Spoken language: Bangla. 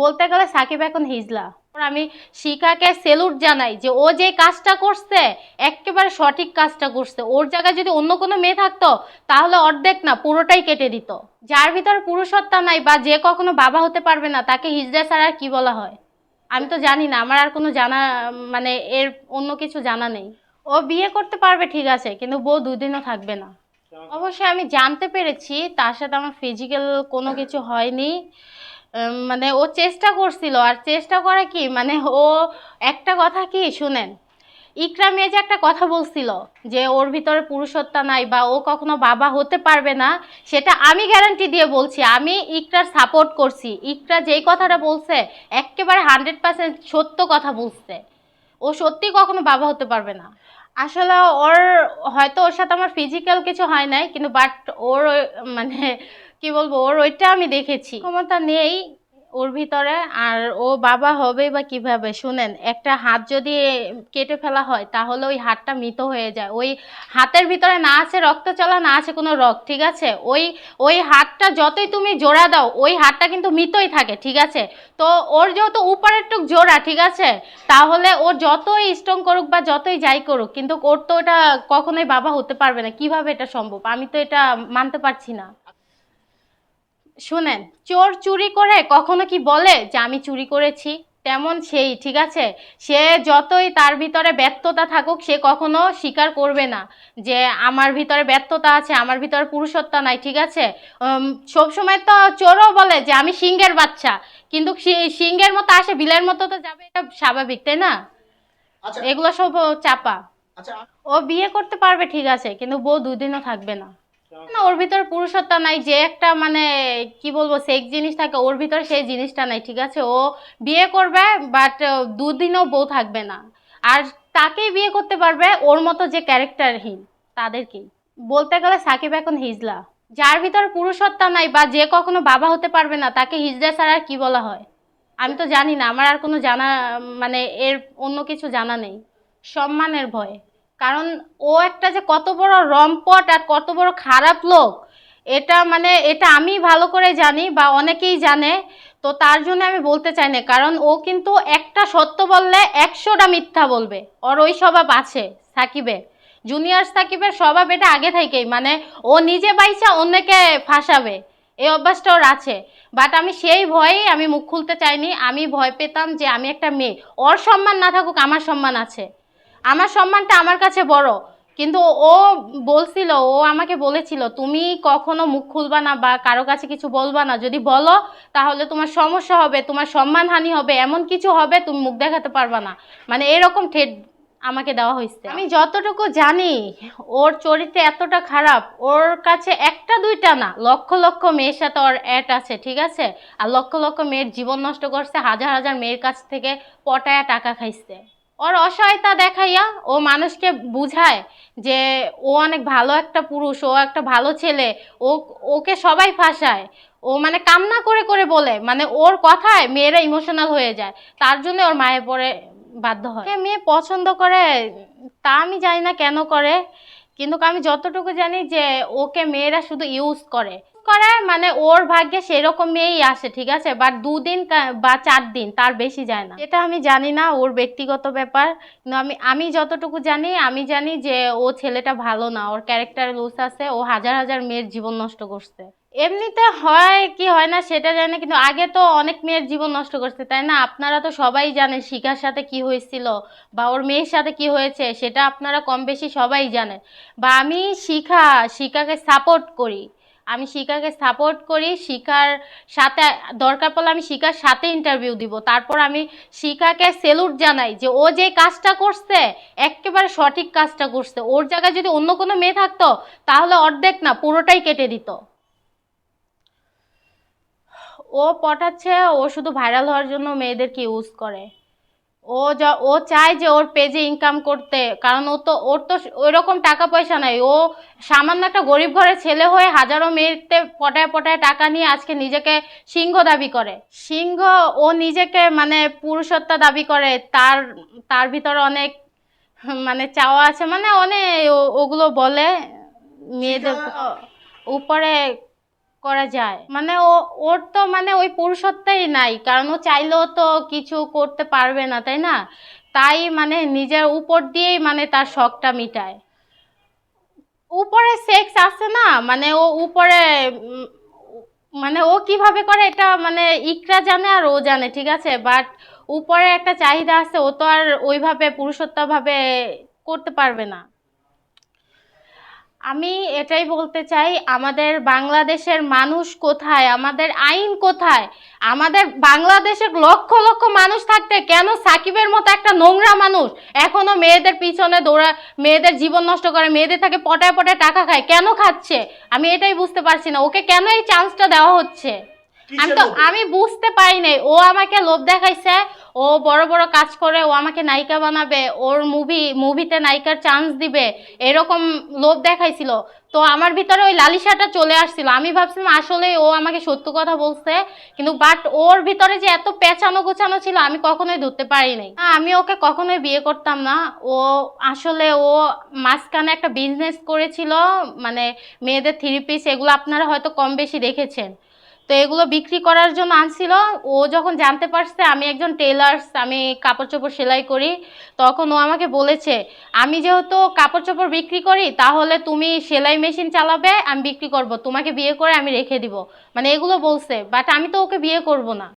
বলতে গেলে সাকিব এখন হিজলা। আমি শিখাকে সেলুট জানাই যে ও যে কাজটা করছে, একেবারে সঠিক কাজটা করছে। ওর জায়গায় যদি অন্য কোনো মেয়ে থাকতো, তাহলে অর্ধেক না, পুরোটাই কেটে দিত। যার ভিতরে পুরুষত্বা নাই বা যে কখনো বাবা হতে পারবে না, তাকে হিজড়া ছাড়া আর কি বলা হয়? আমি তো জানি না, আমার আর কোনো জানা মানে এর অন্য কিছু জানা নেই। ও বিয়ে করতে পারবে ঠিক আছে, কিন্তু বউ দুদিনও থাকবে না। অবশ্যই আমি জানতে পেরেছি, তার সাথে আমার ফিজিক্যাল কোনো কিছু হয়নি। মানে ও চেষ্টা করছিল, আর চেষ্টা করে কি মানে ও একটা কথা কি, শুনেন, ইকরা মেয়ে যে একটা কথা বলছিল, যে ওর ভিতরে পুরুষত্বা নাই বা ও কখনো বাবা হতে পারবে না, সেটা আমি গ্যারান্টি দিয়ে বলছি, আমি ইকরার সাপোর্ট করছি। ইকরা যেই কথাটা বলছে একেবারে হান্ড্রেড পার্সেন্ট সত্য কথা বলছে। ও সত্যি কখনো বাবা হতে পারবে না। আসলে ওর, হয়তো ওর সাথে আমার ফিজিক্যাল কিছু হয় নাই, কিন্তু বাট ওর মানে কি বলব, ওর ওইটা আমি দেখেছি। ক্ষমতা নেই ওর ভিতরে, আর ও বাবা হবে বা কীভাবে, শুনেন, একটা হাত যদি কেটে ফেলা হয়, তাহলে ওই হাতটা মৃত হয়ে যায়। ওই হাতের ভিতরে না আছে রক্ত চলা, না আছে কোনো রক্ত ঠিক আছে? ওই ওই হাতটা যতই তুমি জোড়া দাও, ওই হাতটা কিন্তু মৃতই থাকে, ঠিক আছে? তো ওর যেহেতু উপরের টুক জোড়া, ঠিক আছে? তাহলে ওর যতই স্ট্রং করুক বা যতই যাই করুক, কিন্তু ওর তো এটা কখনোই বাবা হতে পারবে না। কীভাবে এটা সম্ভব? আমি তো এটা মানতে পারছি না। শুনেন চোর চুরি করে কখনো কি বলে যে আমি চুরি করেছি? তেমন সেই ঠিক আছে? সে যতই তার ভিতরে ব্যর্থতা থাকুক সে কখনো স্বীকার করবে না যে আমার ভিতরে ব্যর্থতা আছে আমার ভিতরে পুরুষত্ব নাই ঠিক আছে? সবসময় তো চোরও বলে যে আমি সিংহের বাচ্চা কিন্তু সি- সিংহের মতো আসে বিলের মতো তো যাবে এটা স্বাভাবিক তাই না? আচ্ছা। এগুলো সব চাপা। আচ্ছা। ও বিয়ে করতে পারবে ঠিক আছে কিন্তু বউ দুদিনও থাকবে না। না, ওর ভিতর পুরুষত্ব নাই, যে একটা মানে কি বলব সেক্স জিনিস থাকে, ওর ভিতরে সেই জিনিসটা নাই, ঠিক আছে? ও বিয়ে করবে বাট দুদিনও বউ থাকবে না। আর তাকেই বিয়ে করতে পারবে ওর মতো যে ক্যারেক্টারহীন তাদেরকেই। বলতে গেলে সাকিব এখন হিজলা। যার ভিতর পুরুষত্ব নাই বা যে কখনো বাবা হতে পারবে না, তাকে হিজড়া ছাড়া আর কি বলা হয়? আমি তো জানি না, আমার আর কোনো জানা মানে এর অন্য কিছু জানা নেই। সম্মানের ভয়। কারণ ও একটা যে কত বড় রম্পট আর কত বড় খারাপ লোক, এটা মানে এটা আমি ভালো করে জানি বা অনেকেই জানে, তো তার জন্য আমি বলতে চাই না। কারণ ও কিন্তু একটা সত্য বললে একশোটা মিথ্যা বলবে। ওর ওই স্বভাব আছে সাকিবের জুনিয়র সাকিবের স্বভাব এটা আগে থেকেই। মানে ও নিজে বাইসা অন্যকে ফাঁসাবে। এই অভ্যাসটা ওর আছে। বাট আমি সেই ভয়েই আমি মুখ খুলতে চাইনি। আমি ভয় পেতাম যে আমি একটা মেয়ে। ওর সম্মান না থাকুক, আমার সম্মান আছে। আমার সম্মানটা আমার কাছে বড়। কিন্তু ও বলছিল, ও আমাকে বলেছিল, তুমি কখনো মুখ খুলবা না বা কারও কাছে কিছু বলবা না। যদি বলো, তাহলে তোমার সমস্যা হবে, তোমার সম্মানহানি হবে, এমন কিছু হবে, তুমি মুখ দেখাতে পারবা না। মানে এরকম ঠেট আমাকে দেওয়া হয়েছে। আমি যতটুকু জানি, ওর চরিত্র এতটা খারাপ, ওর কাছে একটা দুইটা না, লক্ষ লক্ষ মেয়ের সাথে ওর অ্যাড আছে, ঠিক আছে? আর লক্ষ লক্ষ মেয়ের জীবন নষ্ট করছে, হাজার হাজার মেয়ের কাছ থেকে পটায়া টাকা খাইছে। ওর অসহায়তা দেখাইয়া ও মানুষকে বুঝায় যে ও অনেক ভালো একটা পুরুষ, ও একটা ভালো ছেলে, ও, ওকে সবাই ফাঁসায়। ও মানে কামনা করে করে বলে মানে ওর কথায় মেয়েরা ইমোশনাল হয়ে যায়। তার জন্য ওর মায়ের পরে বাধ্য হয়। মেয়ে পছন্দ করে তা আমি জানি না কেন করে। কিন্তু আমি যতটুকু জানি যে ওকে মেয়েরা শুধু ইউজ করে। করে মানে ওর ভাগ্যে সেরকম মেয়েই আসে, ঠিক আছে? বাট দুদিন বা চার দিন, তার বেশি যায় না। এটা আমি জানি না ওর ব্যক্তিগত ব্যাপার। কিন্তু আমি আমি যতটুকু জানি, আমি জানি যে ও ছেলেটা ভালো না, ওর ক্যারেক্টার লুজ আছে, ও হাজার হাজার মেয়ের জীবন নষ্ট করছে। এমনিতে হয় কি হয় না সেটা জানি, কিন্তু আগে তো অনেক মেয়ের জীবন নষ্ট করছে, তাই না? আপনারা তো সবাই জানেন শিখার সাথে কি হয়েছিল বা ওর মেয়ের সাথে কি হয়েছে, সেটা আপনারা কম বেশি সবাই জানেন। বা আমি শিখা, শিখাকে সাপোর্ট করি। আমি শিখাকে সাপোর্ট করি, শিখার সাথে, দরকার পড়লে আমি শিখার সাথে ইন্টারভিউ দিব। তারপর আমি শিখাকে সেলুট জানাই যে ও যে কাজটা করছে, একেবারে সঠিক কাজটা করছে। ওর জায়গায় যদি অন্য কোনো মেয়ে থাকতো, তাহলে অর্ধেক না, পুরোটাই কেটে দিত। ও পটাচ্ছে ও শুধু ভাইরাল হওয়ার জন্য মেয়েদেরকে ইউজ করে। ও যা ও চায় যে ওর পেজে ইনকাম করতে কারণ ও তো ওর তো ওইরকম টাকা পয়সা নাই। ও সামান্য একটা গরিব ঘরের ছেলে হয়ে হাজারো মেয়েতে পটায় পটায় টাকা নিয়ে আজকে নিজেকে সিংহ দাবি করে। সিংহ ও নিজেকে মানে পুরুষত্ব দাবি করে। তার তার ভিতরে অনেক মানে চাওয়া আছে মানে অনেক ওগুলো বলে। মেয়েদের উপরে করা যায়। মানে ও, ওর তো মানে ওই পুরুষত্বই নাই, কারণ ও চাইলেও তো কিছু করতে পারবে না, তাই না? তাই মানে নিজের উপর দিয়েই মানে তার শখটা মিটায়। উপরে সেক্স আছে না মানে ও উপরে মানে ও কীভাবে করে এটা মানে ইকরা জানে আর ও জানে, ঠিক আছে? বাট উপরে একটা চাহিদা আছে, ও তো আর ওইভাবে পুরুষত্বভাবে করতে পারবে না। আমি এটাই বলতে চাই, আমাদের বাংলাদেশের মানুষ কোথায়? আমাদের আইন কোথায়? আমাদের বাংলাদেশের লক্ষ লক্ষ মানুষ থাকতে কেন সাকিবের মতো একটা নোংরা মানুষ এখনও মেয়েদের পিছনে দৌড়া, মেয়েদের জীবন নষ্ট করে, মেয়েদের থেকে পটায় পটায় টাকা খায়, কেন খাচ্ছে? আমি এটাই বুঝতে পারছি না। ওকে কেন এই চান্সটা দেওয়া হচ্ছে? আমি তো আমি বুঝতে পারি নাই। ও আমাকে লোভ দেখাইছে ও বড় বড় কাজ করে ও আমাকে নায়িকা বানাবে ওর মুভি মুভিতে নায়িকার চান্স দিবে এরকম লোভ দেখাইছিল। তো আমার ভিতরে ওই লালিসাটা চলে আসছিল। আমি ভাবছিলাম আসলে ও আমাকে সত্য কথা বলছে কিন্তু বাট ওর ভিতরে যে এত পেঁচানো গোছানো ছিল আমি কখনোই ধরতে পারি নাই। আমি ওকে কখনোই বিয়ে করতাম না। ও আসলে ও মাঝখানে একটা বিজনেস করেছিল মানে মেয়েদের থ্রি পিস এগুলো আপনারা হয়তো কম বেশি দেখেছেন। তো এগুলো বিক্রি করার জন্য আনছিল। ও যখন জানতে পারছে আমি একজন টেলার্স আমি কাপড় চোপড় সেলাই করি, তখন ও আমাকে বলেছে, আমি যেহেতু কাপড় চোপড় বিক্রি করি, তাহলে তুমি সেলাই মেশিন চালাবে, আমি বিক্রি করব। তোমাকে বিয়ে করে আমি রেখে দিব। মানে এগুলো বলছে বাট আমি তো ওকে বিয়ে করব না।